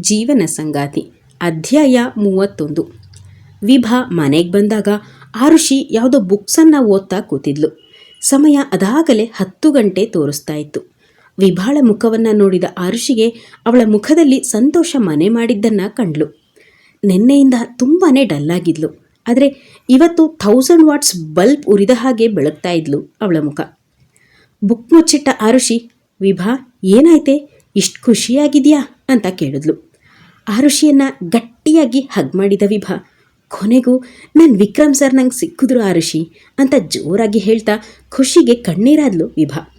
ಜೀವನ ಸಂಗಾತಿ. ಅಧ್ಯಾಯ ಮೂವತ್ತೊಂದು. ವಿಭಾ ಮನೆಗೆ ಬಂದಾಗ ಆರುಷಿ ಯಾವುದೋ ಬುಕ್ಸನ್ನು ಓದ್ತಾ ಕೂತಿದ್ಲು. ಸಮಯ ಅದಾಗಲೇ ಹತ್ತು ಗಂಟೆ ತೋರಿಸ್ತಾ ಇತ್ತು. ವಿಭಾಳ ಮುಖವನ್ನು ನೋಡಿದ ಆರುಷಿಗೆ ಅವಳ ಮುಖದಲ್ಲಿ ಸಂತೋಷ ಮನೆ ಮಾಡಿದ್ದನ್ನು ಕಂಡ್ಲು. ನಿನ್ನೆಯಿಂದ ತುಂಬಾ ಡಲ್ಲಾಗಿದ್ಲು ಆದರೆ ಇವತ್ತು ಥೌಸಂಡ್ ವಾಟ್ಸ್ ಬಲ್ಬ್ ಉರಿದ ಹಾಗೆ ಬೆಳಗ್ತಾ ಇದ್ಲು ಅವಳ ಮುಖ. ಬುಕ್ ಮುಚ್ಚಿಟ್ಟ ಆರುಷಿ ವಿಭಾ, ಏನಾಯ್ತೆ? ಇಷ್ಟು ಖುಷಿಯಾಗಿದೆಯಾ? ಅಂತ ಕೇಳಿದ್ಲು. ಆರುಷಿಯನ್ನ ಗಟ್ಟಿಯಾಗಿ ಹಗ್ ಮಾಡಿದ ವಿಭಾ. ಕೊನೆಗೂ ನನ್ನ ವಿಕ್ರಮ್ ಸರ್ ನಂಗೆ ಸಿಕ್ಕಿದ್ರು ಆರುಷಿ ಅಂತ ಜೋರಾಗಿ ಹೇಳ್ತಾ ಖುಷಿಗೆ ಕಣ್ಣೀರಾದ್ಲು ವಿಭಾ.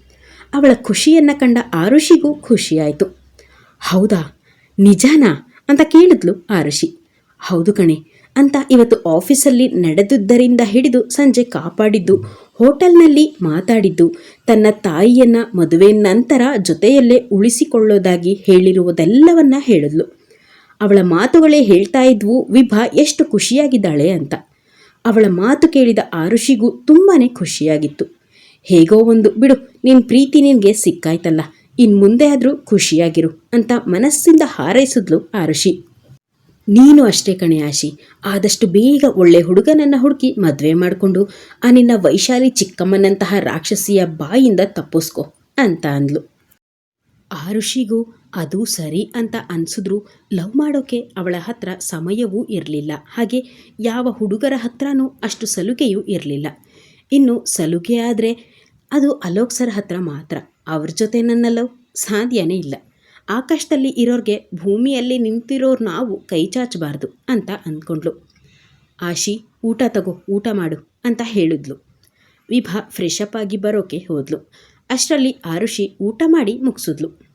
ಅವಳ ಖುಷಿಯನ್ನು ಕಂಡ ಆರುಷಿಗೂ ಖುಷಿಯಾಯಿತು. ಹೌದಾ? ನಿಜಾನಾ? ಅಂತ ಕೇಳಿದ್ಲು ಆರುಷಿ ಹೌದು ಕಣೆ ಅಂತ ಇವತ್ತು ಆಫೀಸಲ್ಲಿ ನಡೆದುದರಿಂದ ಹಿಡಿದು ಸಂಜೆ ಕಾಪಾಡಿದ್ದು, ಹೋಟೆಲ್ನಲ್ಲಿ ಮಾತಾಡಿದ್ದು, ತನ್ನ ತಾಯಿಯನ್ನ ಮದುವೆ ನಂತರ ಜೊತೆಯಲ್ಲೇ ಉಳಿಸಿಕೊಳ್ಳೋದಾಗಿ ಹೇಳಿರುವುದೆಲ್ಲವನ್ನ ಹೇಳಿದ್ಲು. ಅವಳ ಮಾತುಗಳೇ ಹೇಳ್ತಾ ಇದ್ವು, ವಿಭಾ ಎಷ್ಟು ಖುಷಿಯಾಗಿದ್ದಾಳೆ ಅಂತ. ಅವಳ ಮಾತು ಕೇಳಿದ ಆರುಷಿಗೂ ತುಂಬಾ ಖುಷಿಯಾಗಿತ್ತು. ಹೇಗೋ ಒಂದು, ಬಿಡು ನಿನ್ನ ಪ್ರೀತಿ ನಿನಗೆ ಸಿಕ್ಕಾಯ್ತಲ್ಲ ಇನ್ನು ಮುಂದೆ ಆದರೂ ಖುಷಿಯಾಗಿರು ಅಂತ ಮನಸ್ಸಿಂದ ಹಾರೈಸಿದ್ಲು ಆರುಷಿ. ನೀನು ಅಷ್ಟೇ ಕಣೆ ಆಶಿ, ಆದಷ್ಟು ಬೇಗ ಒಳ್ಳೆ ಹುಡುಗನನ್ನ ಹುಡುಕಿ ಮದುವೆ ಮಾಡಿಕೊಂಡು ಆ ನಿನ್ನ ವೈಶಾಲಿ ಚಿಕ್ಕಮ್ಮನಂತಹ ರಾಕ್ಷಸಿಯ ಬಾಯಿಂದ ತಪ್ಪಿಸ್ಕೊ ಅಂತ ಅಂದ್ಲು. ಆರುಷಿಗೂ ಅದು ಸರಿ ಅಂತ ಅನ್ಸಿದ್ರು ಲವ್ ಮಾಡೋಕೆ ಅವಳ ಹತ್ರ ಸಮಯವೂ ಇರಲಿಲ್ಲ. ಹಾಗೆ ಯಾವ ಹುಡುಗರ ಹತ್ರನೂ ಅಷ್ಟು ಸಲುಗೆಯೂ ಇರಲಿಲ್ಲ. ಇನ್ನು ಸಲುಗೆ ಆದರೆ ಅದು ಅಲೋಕ್ ಸರ್ ಹತ್ರ ಮಾತ್ರ. ಅವ್ರ ಜೊತೆ ನನ್ನ ಲವ್ ಸಾಧ್ಯನೇ ಇಲ್ಲ. ಆಕಾಶದಲ್ಲಿ ಇರೋರಿಗೆ ಭೂಮಿಯಲ್ಲಿ ನಿಂತಿರೋರು ನಾವು ಕೈ ಚಾಚಬಾರ್ದು ಅಂತ ಅಂದ್ಕೊಂಡ್ಳು ಆಶಿ, ಊಟ ತಗೋ, ಊಟ ಮಾಡು ಅಂತ ಹೇಳಿದ್ಲು. ವಿಭಾ ಫ್ರೆಶ್ ಅಪ್ ಆಗಿ ಬರೋಕೆ ಹೋದ್ಲು. ಅಷ್ಟರಲ್ಲಿ ಆರುಷಿ ಊಟ ಮಾಡಿ ಮುಗಿಸಿದ್ಲು.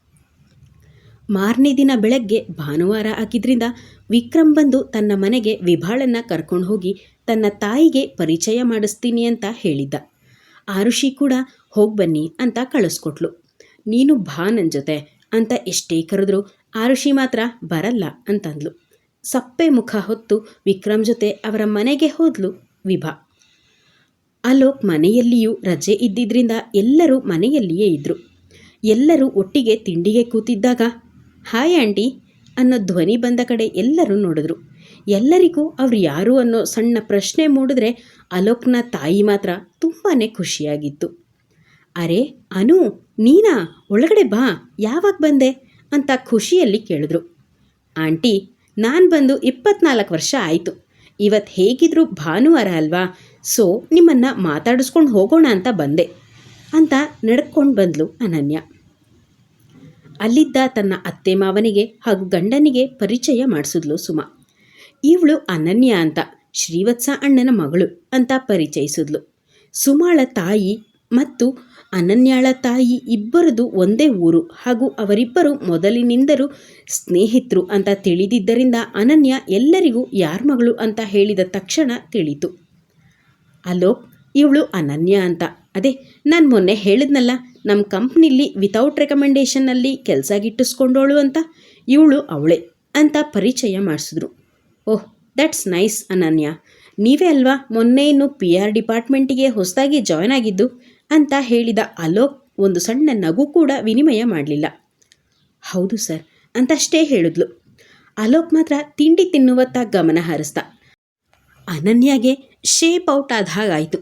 ಮಾರನೇ ದಿನ ಬೆಳಗ್ಗೆ ಭಾನುವಾರ ಆಗಿದ್ರಿಂದ ವಿಕ್ರಮ್ ಬಂದು ತನ್ನ ಮನೆಗೆ ವಿಭಾಳನ್ನು ಕರ್ಕೊಂಡು ಹೋಗಿ ತನ್ನ ತಾಯಿಗೆ ಪರಿಚಯ ಮಾಡಿಸ್ತೀನಿ ಅಂತ ಹೇಳಿದ್ದ. ಆರುಷಿ ಕೂಡ ಹೋಗಿ ಬನ್ನಿ ಅಂತ ಕಳಿಸ್ಕೊಟ್ಲು. ನೀನು ಬಾ ನನ್ನ ಜೊತೆ ಅಂತ ಎಷ್ಟೇ ಕರೆದ್ರು ಆರುಷಿ ಮಾತ್ರ ಬರಲ್ಲ ಅಂತಂದ್ಲು. ಸಪ್ಪೆ ಮುಖ ಹೊತ್ತು ವಿಕ್ರಮ್ ಜೊತೆ ಅವರ ಮನೆಗೆ ಹೋದ್ಲು ವಿಭಾ. ಅಲೋಕ್ ಮನೆಯಲ್ಲಿಯೂ ರಜೆ ಇದ್ದಿದ್ರಿಂದ ಎಲ್ಲರೂ ಮನೆಯಲ್ಲಿಯೇ ಇದ್ದರು ಎಲ್ಲರೂ ಒಟ್ಟಿಗೆ ತಿಂಡಿಗೆ ಕೂತಿದ್ದಾಗ, ಹಾಯ್ ಆಂಟಿ ಅನ್ನೋ ಧ್ವನಿ ಬಂದ ಕಡೆ ಎಲ್ಲರೂ ನೋಡಿದ್ರು. ಎಲ್ಲರಿಗೂ ಅವ್ರು ಯಾರು ಅನ್ನೋ ಸಣ್ಣ ಪ್ರಶ್ನೆ ಮೂಡಿದ್ರೆ ಅಲೋಕ್ನ ತಾಯಿ ಮಾತ್ರ ತುಂಬಾ ಖುಷಿಯಾಗಿತ್ತು. ಅರೆ, ಅನು, ನೀನಾ, ಒಳಗಡೆ ಬಾ, ಯಾವಾಗ ಬಂದೆ? ಅಂತ ಖುಷಿಯಲ್ಲಿ ಕೇಳಿದ್ರು. ಆಂಟಿ, ನಾನು ಬಂದು ಇಪ್ಪತ್ನಾಲ್ಕು ವರ್ಷ ಆಯಿತು. ಇವತ್ತು ಹೇಗಿದ್ರು ಭಾನುವಾರ ಅಲ್ವಾ? ಸೊ ನಿಮ್ಮನ್ನು ಮಾತಾಡಿಸ್ಕೊಂಡು ಹೋಗೋಣ ಅಂತ ಬಂದೆ. ಅಂತ ನಡ್ಕೊಂಡು ಬಂದ್ಲು ಅನನ್ಯ. ಅಲ್ಲಿದ್ದ ತನ್ನ ಅತ್ತೆ ಮಾವನಿಗೆ ಹಾಗೂ ಗಂಡನಿಗೆ ಪರಿಚಯ ಮಾಡಿಸಿದ್ಲು ಸುಮಾ. ಇವಳು ಅನನ್ಯ ಅಂತ, ಶ್ರೀವತ್ಸ ಅಣ್ಣನ ಮಗಳು ಅಂತ ಪರಿಚಯಿಸಿದ್ಲು. ಸುಮಾಳ ತಾಯಿ ಮತ್ತು ಅನನ್ಯಾಳ ತಾಯಿ ಇಬ್ಬರದು ಒಂದೇ ಊರು ಹಾಗೂ ಅವರಿಬ್ಬರು ಮೊದಲಿನಿಂದರೂ ಸ್ನೇಹಿತರು ಅಂತ ತಿಳಿದಿದ್ದರಿಂದ ಅನನ್ಯ ಎಲ್ಲರಿಗೂ ಯಾರ ಮಗಳು ಅಂತ ಹೇಳಿದ ತಕ್ಷಣ ತಿಳಿತು. ಅಲೋಕ್ ಇವಳು ಅನನ್ಯ ಅಂತ. ಅದೇ, ನಾನು ಮೊನ್ನೆ ಹೇಳಿದ್ನಲ್ಲ ನಮ್ಮ ಕಂಪ್ನಿಲಿ ವಿತೌಟ್ ರೆಕಮೆಂಡೇಷನ್ನಲ್ಲಿ ಕೆಲಸ ಗಿಟ್ಟಿಸ್ಕೊಂಡೋಳು ಅಂತ. ಇವಳು ಅವಳೆ ಅಂತ ಪರಿಚಯ ಮಾಡಿಸಿದ್ರು. Oh that's nice Ananya. ನೀವೇ ಅಲ್ವಾ ಮೊನ್ನೆ ಇನ್ನು ಪಿ ಆರ್ ಡಿಪಾರ್ಟ್ಮೆಂಟಿಗೆ ಹೊಸದಾಗಿ ಜಾಯ್ನ್ ಆಗಿದ್ದು ಅಂತ ಹೇಳಿದ ಅಲೋಕ್ ಒಂದು ಸಣ್ಣ ನಗು ಕೂಡ ವಿನಿಮಯ ಮಾಡಲಿಲ್ಲ. ಹೌದು ಸರ್, ಅಂತಷ್ಟೇ ಹೇಳಿದ್ಲು. ಅಲೋಕ್ ಮಾತ್ರ ತಿಂಡಿ ತಿನ್ನುವತ್ತ ಗಮನ ಹರಿಸ್ದ. ಅನನ್ಯಾಗೆ ಶೇಪ್ ಔಟ್ ಆದ ಹಾಗಾಯಿತು.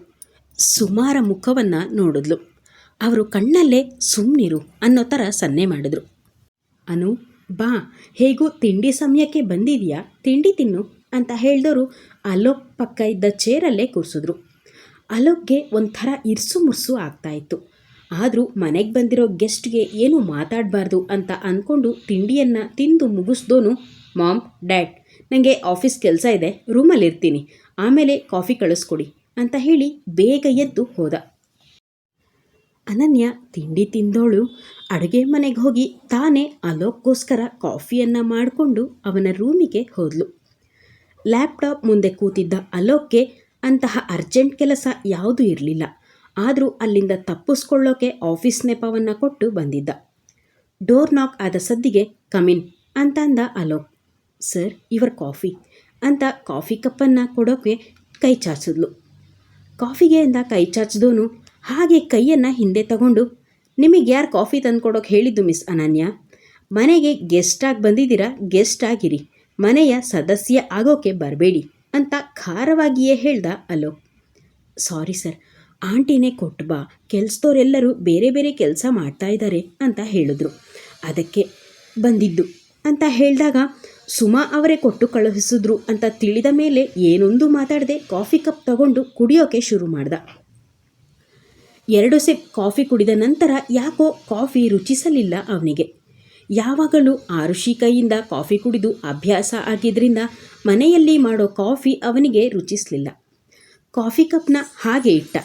ಸುಮಾರ ಮುಖವನ್ನು ನೋಡಿದ್ಲು. ಅವರು ಕಣ್ಣಲ್ಲೇ ಸುಮ್ಮನಿರು ಅನ್ನೋ ಥರ ಸನ್ನೆ ಮಾಡಿದ್ರು. ಅನು, ಬಾ, ಹೇಗೋ ತಿಂಡಿ ಸಮಯಕ್ಕೆ ಬಂದಿದೆಯಾ? ತಿಂಡಿ ತಿನ್ನು ಅಂತ ಹೇಳಿದವರು ಅಲೋಕ್ ಪಕ್ಕ ಇದ್ದ ಚೇರಲ್ಲೇ ಕೂರಿಸಿದ್ರು. ಅಲೋಕ್ಗೆ ಒಂಥರ ಇರ್ಸು ಮುರ್ಸು ಆಗ್ತಾಯಿತ್ತು. ಆದರೂ ಮನೆಗೆ ಬಂದಿರೋ ಗೆಸ್ಟ್ಗೆ ಏನು ಮಾತಾಡಬಾರ್ದು ಅಂತ ಅಂದ್ಕೊಂಡು ತಿಂಡಿಯನ್ನು ತಿಂದು ಮುಗಿಸ್ದೋನು, ಮಾಮ್, ಡ್ಯಾಡ್ ನನಗೆ ಆಫೀಸ್ ಕೆಲಸ ಇದೆ ರೂಮಲ್ಲಿ ಇರ್ತೀನಿ ಆಮೇಲೆ ಕಾಫಿ ಕಳಿಸ್ಕೊಡಿ ಅಂತ ಹೇಳಿ ಬೇಗ ಎದ್ದು ಹೋದ. ಅನನ್ಯ ತಿಂಡಿ ತಿಂದೋಳು. ಅಡುಗೆ ಮನೆಗೆ ಹೋಗಿ ತಾನೇ ಅಲೋಕ್ಗೋಸ್ಕರ ಕಾಫಿಯನ್ನು ಮಾಡಿಕೊಂಡು ಅವನ ರೂಮಿಗೆ ಹೋದ್ಲು. ಲ್ಯಾಪ್ಟಾಪ್ ಮುಂದೆ ಕೂತಿದ್ದ ಅಲೋಕ್ಗೆ ಅಂತಹ ಅರ್ಜೆಂಟ್ ಕೆಲಸ ಯಾವುದೂ ಇರಲಿಲ್ಲ. ಆದರೂ ಅಲ್ಲಿಂದ ತಪ್ಪಿಸ್ಕೊಳ್ಳೋಕೆ ಆಫೀಸ್ ನೆಪವನ್ನು ಕೊಟ್ಟು ಬಂದಿದ್ದ. ಡೋರ್ ನಾಕ್ ಆದ ಸದ್ದಿಗೆ, ಕಮಿನ್ ಅಂತಂದ ಅಲೋಕ್. ಸರ್, ಇವರ್ ಕಾಫಿ. ಅಂತ ಕಾಫಿ ಕಪ್ಪನ್ನು ಕೊಡೋಕೆ ಕೈ ಚಾಚಿದ್ಲು. ಕಾಫಿಗೆ ಅಂದ ಕೈ ಚಾಚಿದೋನು, ಹಾಗೆ ಕೈಯನ್ನು ಹಿಂದೆ ತಗೊಂಡು, ನಿಮಗೆ ಯಾರು ಕಾಫಿ ತಂದ್ಕೊಡೋಕೆ ಹೇಳಿದ್ದು ಮಿಸ್ ಅನನ್ಯ? ಮನೆಗೆ ಗೆಸ್ಟಾಗಿ ಬಂದಿದ್ದೀರಾ, ಗೆಸ್ಟ್ ಆಗಿರಿ. ಮನೆಯ ಸದಸ್ಯ ಆಗೋಕೆ ಬರಬೇಡಿ ಅಂತ ಖಾರವಾಗಿಯೇ ಹೇಳ್ದ ಅಲೋಕ್. ಸಾರಿ ಸರ್, ಆಂಟಿನೇ ಕೊಟ್ಟು ಬಾ ಕೆಲಸದವರೆಲ್ಲರೂ ಬೇರೆ ಬೇರೆ ಕೆಲಸ ಮಾಡ್ತಾ ಇದ್ದಾರೆ ಅಂತ ಹೇಳಿದ್ರು. ಅದಕ್ಕೆ ಬಂದಿದ್ದು ಅಂತ ಹೇಳಿದಾಗ ಸುಮಾ ಅವರೇ ಕೊಟ್ಟು ಕಳುಹಿಸಿದ್ರು ಅಂತ ತಿಳಿದ ಮೇಲೆ ಏನೊಂದು ಮಾತಾಡದೆ ಕಾಫಿ ಕಪ್ ತಗೊಂಡು ಕುಡಿಯೋಕೆ ಶುರು ಮಾಡ್ದ. ಎರಡು ಸೆಪ್ ಕಾಫಿ ಕುಡಿದ ನಂತರ ಯಾಕೋ ಕಾಫಿ ರುಚಿಸಲಿಲ್ಲ ಅವನಿಗೆ. ಯಾವಾಗಲೂ ಆರುಷಿ ಕೈಯಿಂದ ಕಾಫಿ ಕುಡಿದು ಅಭ್ಯಾಸ ಆಗಿದ್ದರಿಂದ ಮನೆಯಲ್ಲಿ ಮಾಡೋ ಕಾಫಿ ಅವನಿಗೆ ರುಚಿಸಲಿಲ್ಲ. ಕಾಫಿ ಕಪ್ನ ಹಾಗೆ ಇಟ್ಟ.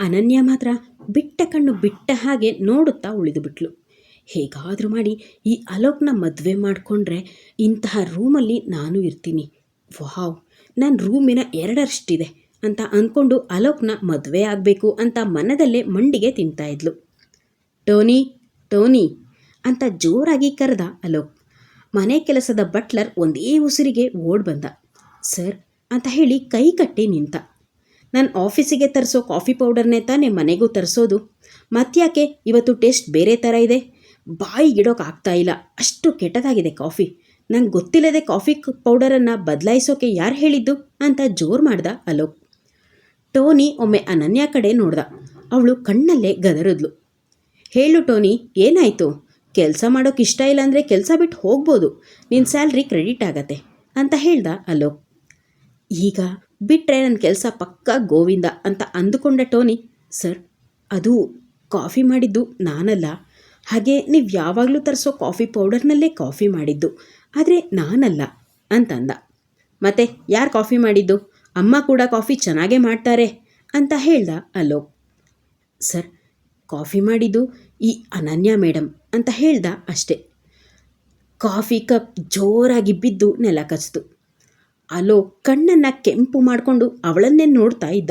ಅನನ್ಯ ಮಾತ್ರ ಬಿಟ್ಟ ಕಣ್ಣು ಬಿಟ್ಟ ಹಾಗೆ ನೋಡುತ್ತಾ ಉಳಿದುಬಿಟ್ಲು. ಹೇಗಾದರೂ ಮಾಡಿ ಈ ಅಲೋಕ್ನ ಮದುವೆ ಮಾಡಿಕೊಂಡ್ರೆ ಇಂತಹ ರೂಮಲ್ಲಿ ನಾನು ಇರ್ತೀನಿ. ವಾವ್ ನನ್ನ ರೂಮಿನ ಎರಡರಷ್ಟಿದೆ ಅಂತ ಅಂದ್ಕೊಂಡು ಅಲೋಕ್ನ ಮದುವೆ ಆಗಬೇಕು ಅಂತ ಮನದಲ್ಲೇ ಮಂಡಿಗೆ ತಿಂತಾ ಇದ್ಲು. ಟೋನಿ ಟೋನಿ ಅಂತ ಜೋರಾಗಿ ಕರೆದ ಅಲೋಕ್. ಮನೆ ಕೆಲಸದ ಬಟ್ಲರ್ ಒಂದೇ ಉಸಿರಿಗೆ ಓಡ್ ಬಂದ. ಸರ್ ಅಂತ ಹೇಳಿ ಕೈ ಕಟ್ಟಿ ನಿಂತ. ನಾನು ಆಫೀಸಿಗೆ ತರಿಸೋ ಕಾಫಿ ಪೌಡರ್ನೇ ತಾನೇ ಮನೆಗೂ ತರಿಸೋದು? ಮತ್ತ್ಯಾಕೆ ಇವತ್ತು ಟೇಸ್ಟ್ ಬೇರೆ ಥರ ಇದೆ? ಬಾಯಿಗಿಡೋಕೆ ಆಗ್ತಾ ಇಲ್ಲ. ಅಷ್ಟು ಕೆಟ್ಟದಾಗಿದೆ ಕಾಫಿ. ನಂಗೆ ಗೊತ್ತಿಲ್ಲದೆ ಕಾಫಿ ಪೌಡರನ್ನು ಬದಲಾಯಿಸೋಕೆ ಯಾರು ಹೇಳಿದ್ದು ಅಂತ ಜೋರು ಮಾಡ್ದ ಅಲೋಕ್. ಟೋನಿ ಒಮ್ಮೆ ಅನನ್ಯ ಕಡೆ ನೋಡ್ದ. ಅವಳು ಕಣ್ಣಲ್ಲೇ ಗದರಿದ್ಲು. ಹೇಳು ಟೋನಿ, ಏನಾಯಿತು? ಕೆಲಸ ಮಾಡೋಕೆ ಇಷ್ಟ ಇಲ್ಲ ಅಂದರೆ ಕೆಲಸ ಬಿಟ್ಟು ಹೋಗ್ಬೋದು. ನಿನ್ನ ಸ್ಯಾಲ್ರಿ ಕ್ರೆಡಿಟ್ ಆಗತ್ತೆ ಅಂತ ಹೇಳ್ದ ಅಲೋಕ್. ಈಗ ಬಿಟ್ಟರೆ ನನ್ನ ಕೆಲಸ ಪಕ್ಕ ಗೋವಿಂದ ಅಂತ ಅಂದುಕೊಂಡ ಟೋನಿ, ಸರ್, ಅದು ಕಾಫಿ ಮಾಡಿದ್ದು ನಾನಲ್ಲ. ಹಾಗೆ ನೀವು ಯಾವಾಗಲೂ ತರಿಸೋ ಕಾಫಿ ಪೌಡರ್ನಲ್ಲೇ ಕಾಫಿ ಮಾಡಿದ್ದು. ಆದರೆ ನಾನಲ್ಲ ಅಂತಂದ. ಮತ್ತೆ ಯಾರು ಕಾಫಿ ಮಾಡಿದ್ದು? ಅಮ್ಮ ಕೂಡ ಕಾಫಿ ಚೆನ್ನಾಗೇ ಮಾಡ್ತಾರೆ ಅಂತ ಹೇಳ್ದ ಅಲೋಕ್. ಸರ್, ಕಾಫಿ ಮಾಡಿದ್ದು ಈ ಅನನ್ಯ ಮೇಡಮ್ ಅಂತ ಹೇಳ್ದ ಅಷ್ಟೆ. ಕಾಫಿ ಕಪ್ ಜೋರಾಗಿ ಬಿದ್ದು ನೆಲ ಕಚ್ತು. ಅಲೋಕ್ ಕಣ್ಣನ್ನು ಕೆಂಪು ಮಾಡಿಕೊಂಡು ಅವಳನ್ನೇ ನೋಡ್ತಾ ಇದ್ದ.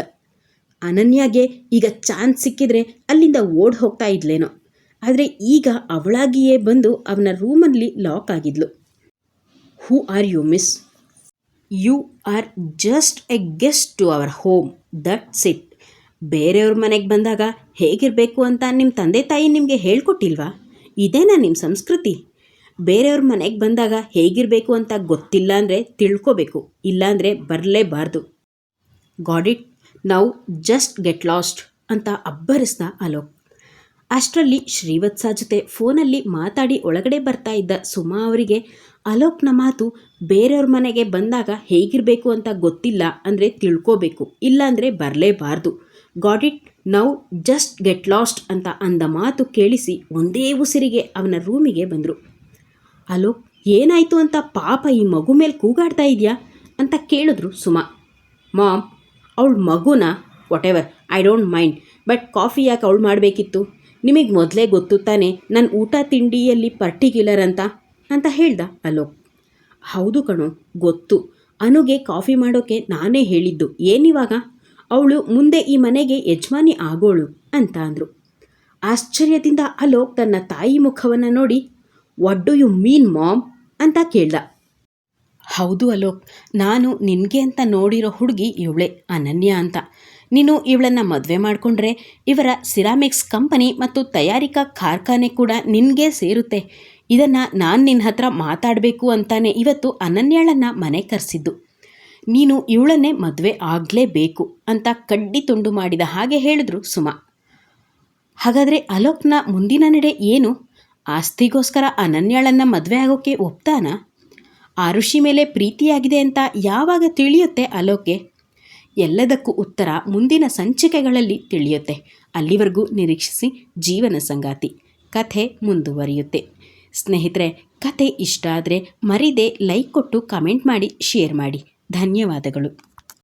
ಅನನ್ಯಾಗೆ ಈಗ ಚಾನ್ಸ್ ಸಿಕ್ಕಿದ್ರೆ ಅಲ್ಲಿಂದ ಓಡ್ ಹೋಗ್ತಾ ಇದ್ಲೇನೋ. ಆದರೆ ಈಗ ಅವಳಾಗಿಯೇ ಬಂದು ಅವನ ರೂಮಲ್ಲಿ lock ಆಗಿದ್ಲು. Who are you miss you are just a guest to our home that's it ಬೇರೆಯವ್ರ ಮನೆಗೆ ಬಂದಾಗ ಹೇಗಿರಬೇಕು ಅಂತ ನಿಮ್ಮ ತಂದೆ ತಾಯಿ ನಿಮಗೆ ಹೇಳ್ಕೊಟ್ಟಿಲ್ವಾ? ಇದೇನಾ ನಿಮ್ಮ ಸಂಸ್ಕೃತಿ? ಬೇರೆಯವ್ರ ಮನೆಗೆ ಬಂದಾಗ ಹೇಗಿರಬೇಕು ಅಂತ ಗೊತ್ತಿಲ್ಲ ಅಂದರೆ ತಿಳ್ಕೋಬೇಕು, ಇಲ್ಲಾಂದರೆ ಬರಲೇಬಾರ್ದು. Got it now just get lost ಅಂತ ಅಬ್ಬರಿಸ್ದ ಅಲೋಕ್. ಅಷ್ಟರಲ್ಲಿ ಶ್ರೀವತ್ಸ ಜೊತೆ ಫೋನಲ್ಲಿ ಮಾತಾಡಿ ಒಳಗಡೆ ಬರ್ತಾ ಇದ್ದ ಸುಮಾ ಅವರಿಗೆ ಅಲೋಕ್ನ ಮಾತು ಬೇರೆಯವ್ರ ಮನೆಗೆ ಬಂದಾಗ ಹೇಗಿರಬೇಕು ಅಂತ ಗೊತ್ತಿಲ್ಲ ಅಂದರೆ ತಿಳ್ಕೋಬೇಕು, ಇಲ್ಲಾಂದರೆ ಬರಲೇಬಾರ್ದು. Got it, now just get lost ಅಂತ ಅಂದ ಮಾತು ಕೇಳಿಸಿ ಒಂದೇ ಉಸಿರಿಗೆ ಅವನ ರೂಮಿಗೆ ಬಂದರು. ಅಲೋಕ್ ಏನಾಯಿತು ಅಂತ ಪಾಪ ಈ ಮಗು ಮೇಲೆ ಕೂಗಾಡ್ತಾ ಇದೆಯಾ? ಅಂತ ಕೇಳಿದ್ರು ಸುಮಾ. ಮಾಮ್, ಅವಳ ಮಗುನ? Whatever I don't mind but coffee ಯಾಕೆ ಅವಳು ಮಾಡಬೇಕಿತ್ತು? ನಿಮಗೆ ಮೊದಲೇ ಗೊತ್ತು ತಾನೆ ನನ್ನ ಊಟ ತಿಂಡಿಯಲ್ಲಿ ಪರ್ಟಿಕ್ಯುಲರ್ ಅಂತ ಅಂತ ಹೇಳ್ದ ಅಲೋಕ್. ಹೌದು ಕಣೋ, ಗೊತ್ತು. ಅನುಗೆ ಕಾಫಿ ಮಾಡೋಕೆ ನಾನೇ ಹೇಳಿದ್ದು. ಏನಿವಾಗ ಅವಳು ಮುಂದೆ ಈ ಮನೆಗೆ ಯಜಮಾನಿ ಆಗೋಳು ಅಂತ ಅಂದರು. ಆಶ್ಚರ್ಯದಿಂದ ಅಲೋಕ್ ತನ್ನ ತಾಯಿ ಮುಖವನ್ನು ನೋಡಿ what do you mean mom ಅಂತ ಕೇಳ್ದ. ಹೌದು ಅಲೋಕ್, ನಾನು ನಿನಗೆ ಅಂತ ನೋಡಿರೋ ಹುಡುಗಿ ಇವಳೆ ಅನನ್ಯ ಅಂತ. ನೀನು ಇವಳನ್ನು ಮದುವೆ ಮಾಡಿಕೊಂಡ್ರೆ ಇವರ ಸಿರಾಮಿಕ್ಸ್ ಕಂಪನಿ ಮತ್ತು ತಯಾರಿಕಾ ಕಾರ್ಖಾನೆ ಕೂಡ ನಿನಗೆ ಸೇರುತ್ತೆ. ಇದನ್ನು ನಾನು ನಿನ್ನ ಹತ್ರ ಮಾತಾಡಬೇಕು ಅಂತಾನೆ ಇವತ್ತು ಅನನ್ಯಾಳನ್ನು ಮನೆ ಕರೆಸಿದ್ದು. ನೀನು ಇವಳನ್ನೇ ಮದುವೆ ಆಗಲೇಬೇಕು ಅಂತ ಕಡ್ಡಿ ತುಂಡು ಮಾಡಿದ ಹಾಗೆ ಹೇಳಿದ್ರು ಸುಮಾ. ಹಾಗಾದರೆ ಅಲೋಕ್ನ ಮುಂದಿನ ನಡೆ ಏನು? ಆಸ್ತಿಗೋಸ್ಕರ ಅನನ್ಯಾಳನ್ನು ಮದುವೆ ಆಗೋಕ್ಕೆ ಒಪ್ತಾನ? ಋಷಿ ಮೇಲೆ ಪ್ರೀತಿಯಾಗಿದೆ ಅಂತ ಯಾವಾಗ ತಿಳಿಯುತ್ತೆ ಅಲೋಕ್ಗೆ? ಎಲ್ಲದಕ್ಕೂ ಉತ್ತರ ಮುಂದಿನ ಸಂಚಿಕೆಗಳಲ್ಲಿ ತಿಳಿಯುತ್ತೆ. ಅಲ್ಲಿವರೆಗೂ ನಿರೀಕ್ಷಿಸಿ ಜೀವನ ಸಂಗಾತಿ. ಕಥೆ ಮುಂದುವರಿಯುತ್ತೆ. ಸ್ನೇಹಿತರೆ ಕತೆ ಇಷ್ಟ ಆದರೆ ಮರಿದೆ ಲೈಕ್ ಕೊಟ್ಟು ಕಮೆಂಟ್ ಮಾಡಿ ಶೇರ್ ಮಾಡಿ. ಧನ್ಯವಾದಗಳು.